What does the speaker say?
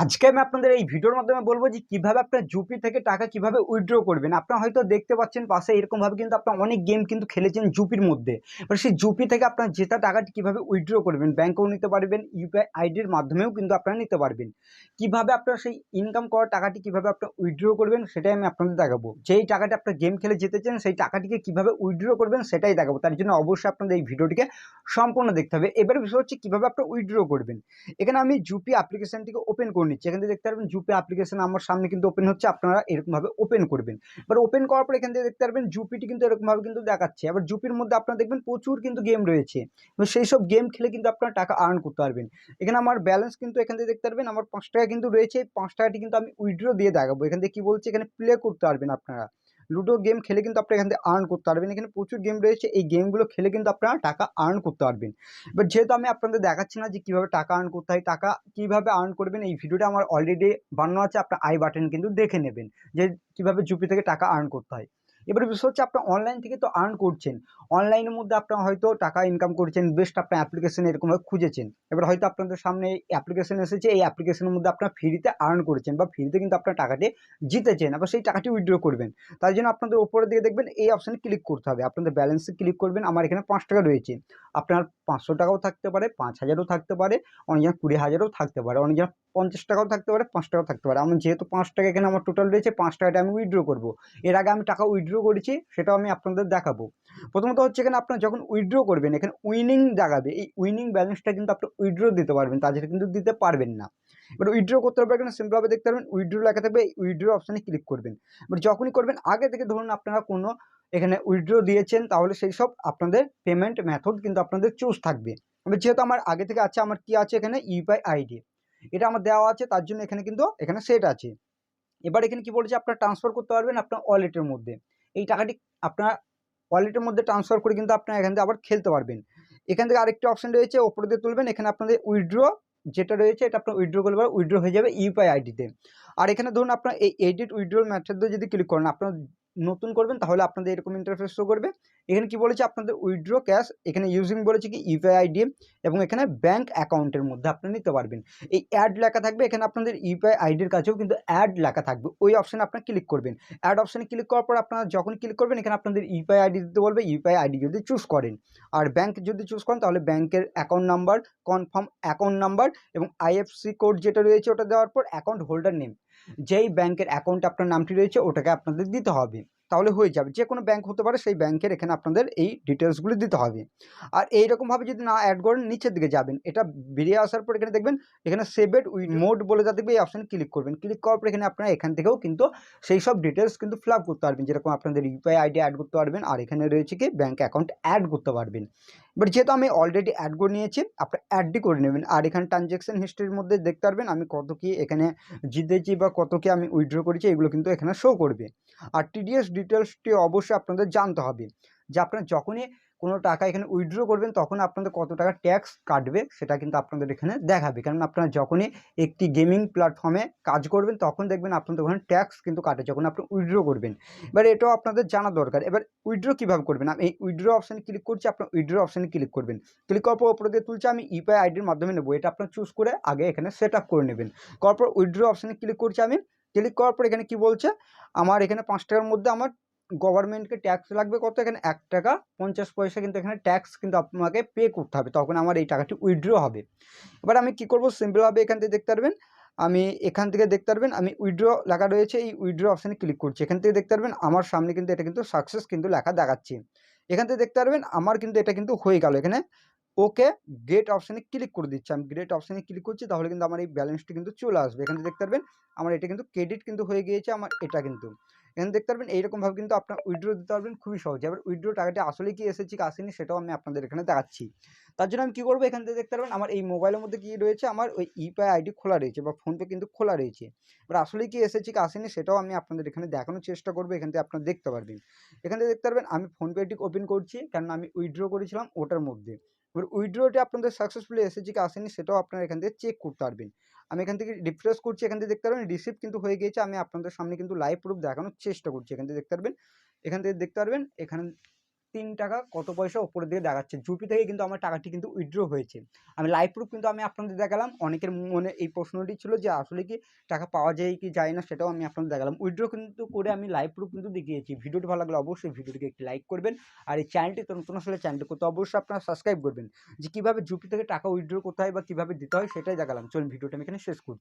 আজকে আমি আপনাদের এই ভিডিওর মাধ্যমে বলব যে কীভাবে আপনার জুপি থেকে টাকা কীভাবে উইথড্র করবেন। আপনারা হয়তো দেখতে পাচ্ছেন পাশে এরকম ভাবে কিন্তু আপনার অনেক গেম কিন্তু খেলেছেন জুপির মধ্যে। এবার সেই জুপি থেকে আপনার জেতা টাকাটি কীভাবে উইথড্র করবেন ব্যাংকেও নিতে পারবেন ইউপিআই আইডির মাধ্যমেও কিন্তু আপনারা নিতে পারবেন। কীভাবে আপনার সেই ইনকাম করা টাকাটি কীভাবে আপনার উইথড্র করবেন, সেটাই আমি আপনাদের দেখাবো। যেই টাকাটি আপনার গেম খেলে জিতেছেন সেই টাকাটিকে কীভাবে উইথড্র করবেন, সেটাই দেখাবো। তার জন্য অবশ্যই আপনাদের এই ভিডিওটিকে সম্পূর্ণ দেখতে হবে। এবার বিষয় হচ্ছে কীভাবে আপনার উইথড্র করবেন। এখানে আমি জুপি অ্যাপ্লিকেশনটিকে ওপেন করে নিচ্ছি। এখান থেকে দেখতে পারবেন জুপি অ্যাপ্লিকেশন আমার সামনে কিন্তু ওপেন হচ্ছে, আপনারা এরকমভাবে ওপেন করবেন। এবার ওপেন করার পর এখান থেকে দেখতে পারবেন জুপিটি কিন্তু এরকমভাবে কিন্তু দেখাচ্ছে। এবার জুপির মধ্যে আপনারা দেখবেন প্রচুর কিন্তু গেম রয়েছে। সেই সব গেম খেলে কিন্তু আপনারা টাকা আর্ন করতে পারবেন। এখানে আমার ব্যালেন্স কিন্তু এখান থেকে দেখতে পারবেন, আমার পাঁচ টাকা কিন্তু রয়েছে। এই পাঁচ টাকাটি কিন্তু আমি উইড্রো দিয়ে দেখাবো। এখান থেকে কী বলছে? এখানে প্লে করতে পারবেন আপনারা। লুডো গেম খেলে কিন্তু আপনারা এখান থেকে আর্ন করতে পারবেন। এখানে প্রচুর গেম রয়েছে। এই গেমগুলো খেলে কিন্তু আপনারা টাকা আর্ন করতে পারবেন। এবার যেহেতু আমি আপনাদের দেখাচ্ছি না যে কীভাবে টাকা আর্ন করতে হয়, টাকা কীভাবে আর্ন করবেন, এই ভিডিওটা আমার অলরেডি বানানো আছে। আপনার আই বাটন কিন্তু দেখে নেবেন যে কীভাবে জুপি থেকে টাকা আর্ন করতে হয়। এবার বিষয় হচ্ছে আপনার অনলাইন থেকে তো আর্ন করছেন। অনলাইনের মধ্যে আপনার হয়তো টাকা ইনকাম করছেন বেস্ট আপনার অ্যাপ্লিকেশন এরকমভাবে খুঁজেছেন। এবার হয়তো আপনাদের সামনে অ্যাপ্লিকেশন এসেছে, এই অ্যাপ্লিকেশনের মধ্যে আপনার ফ্রিতে আর্ন করেছেন বা ফ্রিতে কিন্তু আপনার টাকাটি জিতেছেন, আবার সেই টাকাটি উইথড্র করবেন। তাই জন্য আপনাদের উপরের দিকে দেখবেন এই অপশানে ক্লিক করতে হবে। আপনাদের ব্যালেন্সে ক্লিক করবেন, আমার এখানে পাঁচ টাকা রয়েছে। আপনার পাঁচশো টাকাও থাকতে পারে, পাঁচ হাজারও থাকতে পারে অনেকজন কুড়ি হাজারও থাকতে পারে অনেকজন পঞ্চাশ টাকাও থাকতে পারে, পাঁচ টাকাও থাকতে পারে। আমি যেহেতু পাঁচ টাকা এখানে আমার টোটাল রয়েছে, পাঁচ টাকাটা আমি উইথড্র করব। এর আগে আমি টাকা উইথড্র করেছি, সেটাও আমি আপনাদের দেখাবো। প্রথমত হচ্ছে এখানে আপনার যখন উইড্রো করবেন, এখানে উইনিং দেখাবে। এই উইনিং ব্যালেন্সটা কিন্তু আপনি উইড্রো দিতে পারবেন, তাছাড়া কিন্তু দিতে পারবেন না। এবার উইথড্র করতে হবে এখানে সিম্পলভাবে দেখতে পারবেন উইথড্র লেখা থাকবে, এই উইথড্র অপশানে ক্লিক করবেন। এবার যখনই করবেন, আগে থেকে ধরুন আপনারা কোনো এখানে উইথড্র দিয়েছেন, তাহলে সেই সব আপনাদের পেমেন্ট মেথড কিন্তু আপনাদের চুজ থাকবে। এবার যেহেতু আমার আগে থেকে আছে, আমার কি আছে এখানে? ইউপিআই আইডি এটা আমার দেওয়া আছে, তার জন্য এখানে কিন্তু, এখানে সেট আছে। এবার এখানে কি বলছে? আপনার ট্রান্সফার করতে পারবেন আপনার ওয়ালেটের মধ্যে। এই টাকাটি আপনার ওয়ালেটের মধ্যে ট্রান্সফার করে কিন্তু আপনারা এখান থেকে আবার খেলতে পারবেন। এখান থেকে আরেকটি অপশন রয়েছে, ওপরে দিয়ে তুলবেন, এখানে আপনাদের উইথড্র যেটা রয়েছে, এটা আপনার উইথড্র করলে উইথড্র হয়ে যাবে ইউপিআই আইডিতে আর এখানে ধরুন আপনার এই এডিট উইথড্র মেথড যদি ক্লিক করেন, আপনার নতুন করবেন, তাহলে আপনাদের এরকম ইন্টারফেস শো করবে। এখানে কি বলেছে? আপনাদের উইথড্র ক্যাশ এখানে ইউজিং বলেছে কি ইউপিআই আইডি এবং এখানে ব্যাংক অ্যাকাউন্টের মধ্যে আপনি নিতে পারবেন। এই অ্যাড লেখা থাকবে, এখানে আপনাদের ইউপিআই আইডির কাছেও কিন্তু অ্যাড লেখা থাকবে। ওই অপশানে আপনার ক্লিক করবেন। অ্যাড অপশানে ক্লিক করার পর আপনারা যখন ক্লিক করবেন, এখানে আপনাদের ইউপিআই আইডি দিতে বলবে ইউপিআই আইডি যদি চুজ করেন। আর ব্যাংক যদি চুজ করেন, তাহলে ব্যাংকের account number confirm account number এবং আইএফসি কোড যেটা রয়েছে, ওটা দেওয়ার পর অ্যাকাউন্ট হোল্ডার নেম যেই ব্যাংকের অ্যাকাউন্ট আপনার নামটি রয়েছে ওটাকে আপনাদের দিতে হবে। তাহলে হয়ে যাবে। যে কোনো ব্যাংক হতে পারে সেই ব্যাংকের এখানে আপনাদের এই ডিটেলসগুলি দিতে হবে। আর এইরকমভাবে যদি না অ্যাড করেন নিচের দিকে যাবেন। এটা বেরিয়ে আসার পর এখানে দেখবেন এখানে সেভেড উইথ মোড বলে যা দেখবে এই অপশানে ক্লিক করবেন। ক্লিক করার পর এখানে আপনারা এখান থেকেও কিন্তু সেই সব ডিটেলস কিন্তু ফিল আপ করতে পারবেন। যেরকম আপনাদের ইউপিআই আইডি অ্যাড করতে পারবেন আর এখানে রয়েছে কি ব্যাঙ্ক অ্যাকাউন্ট অ্যাড করতে পারবেন। বাট যেহেতু আমি অলরেডি অ্যাড করে নিয়েছি আপনার অ্যাডটি করে নেবেন। আর এখানে ট্রানজ্যাকশন হিস্ট্রির মধ্যে দেখতে পারবেন আমি কত কি এখানে জিতেছি বা কত কি আমি উইথড্র করেছি এগুলো কিন্তু এখানে শো করবে। আর টিডিএস ডিটেলসটি অবশ্যই আপনাদের জানতে হবে। যে আপনার যখনই কোনো টাকা এখানে উইথড্র করবেন, তখন আপনাদের কত টাকা ট্যাক্স কাটবে, সেটা কিন্তু আপনাদের এখানে দেখাবে। কারণ আপনারা যখনই একটি গেমিং প্ল্যাটফর্মে কাজ করবেন, তখন দেখবেন আপনাদের ওখানে ট্যাক্স কিন্তু কাটে যখন আপনি উইথড্র করবেন। এবার এটাও আপনাদের জানা দরকার। এবার উইথড্র কীভাবে করবেন? আমি এই উইথড্র অপশানে ক্লিক করছি, আপনার উইথড্র অপশানে ক্লিক করবেন। ক্লিক করার পর উপরে দিয়ে তুলছে, আমি ইউপিআই আইডির মাধ্যমে নেব। এটা আপনার চুজ করে আগে এখানে সেট আপ করে নেবেন। করার পর উইথড্র অপশানে ক্লিক করছি আমি। ক্লিক করার পর এখানে কি বলছে? আমার এখানে পাঁচ টাকার মধ্যে আমার গভর্নমেন্টকে ট্যাক্স লাগবে কত? এখানে এক টাকা পঞ্চাশ পয়সা কিন্তু এখানে ট্যাক্স কিন্তু আপনাকে পে করতে হবে। তখন আমার এই টাকাটি উইথড্র হবে। এবার আমি কি করব? সিম্পলভাবে এখান থেকে দেখতে পারবেন। আমি এখান থেকে দেখতে পারবেন, আমি উইথড্র লেখা রয়েছে। এই উইথড্র অপশানে ক্লিক করছি। এখান থেকে দেখতে পারবেন, আমার সামনে কিন্তু এটা কিন্তু সাকসেস কিন্তু লেখা দেখাচ্ছে। এখান থেকে দেখতে পারবেন, আমার কিন্তু এটা কিন্তু হয়ে গেল। এখানে ওকে গেট অপশানে ক্লিক করে দিচ্ছি। আমি গ্রেট অপশানে ক্লিক করছি, তাহলে কিন্তু আমার এই ব্যালেন্সটি কিন্তু চলে আসবে। এখানে দেখতে পারবেন, আমার এটা কিন্তু ক্রেডিট কিন্তু হয়ে গিয়েছে, আমার এটা কিন্তু। এখানে দেখতে পারবেন এইরকমভাবে কিন্তু আপনার উইড্রো দিতে পারবেন খুবই সহজে। এবার উইথড্র টাকাটি আসলে কি এসেছে, কি আসেনি, সেটাও আমি আপনাদের এখানে দেখাচ্ছি। তার জন্য আমি কী করব, এখান থেকে দেখতে পারবেন, আমার এই মোবাইলের মধ্যে কী রয়েছে, আমার ওই ইউপিআই আইডি খোলা রয়েছে বা ফোনপে কিন্তু খোলা রয়েছে। এবার আসলে কি এসেছে, কি আসেনি, সেটাও আমি আপনাদের এখানে দেখানোর চেষ্টা করব, এখান থেকে আপনারা দেখতে পারবেন। এখান থেকে দেখতে পারবেন, আমি ফোনপেটি ওপেন করছি কারণ আমি উইড্রো করেছিলাম ওটার মধ্যে। এবার উইড্রোটি আপনাদের সাকসেসফুলি এসেছে কি আসেনি, সেটাও আপনারা এখান থেকে চেক করতে পারবেন। আমি এখান থেকে রিফ্রেশ করছি, এখান থেকে দেখতে পারবেন রিসিভ কিন্তু হয়ে গিয়েছে, আমি আপনাদের সামনে কিন্তু লাইভ প্রুফ দেখানোর চেষ্টা করছি, এখান থেকে দেখতে পারবেন। এখান থেকে দেখতে পারবেন, এখানে তিন টাকা কত পয়সা ওপরের দিকে দেখাচ্ছে। জুপি থেকে কিন্তু আমার টাকাটি কিন্তু উইথড্র হয়েছে। আমি লাইভ প্রুফ কিন্তু আমি আপনাদের দেখালাম। অনেকের মনে এই প্রশ্নটি ছিল যে, আসলে কি টাকা পাওয়া যায় কি যায় না সেটাও আমি আপনাদের দেখালাম। উইথড্র কিন্তু করে আমি লাইভ প্রুফ কিন্তু দেখিয়েছি। ভিডিওটি ভালো লাগলে অবশ্যই ভিডিওটিকে একটি লাইক করবেন। আর এই চ্যানেলটি তো নতুন আসলে চ্যানেলটি করতে অবশ্যই আপনারা সাবস্ক্রাইব করবেন। যে, কীভাবে জুপি থেকে টাকা উইথড্র করতে হয় বা কীভাবে দিতে হয় সেটাই দেখালাম। চলুন ভিডিওটা আমি এখানে শেষ করছি।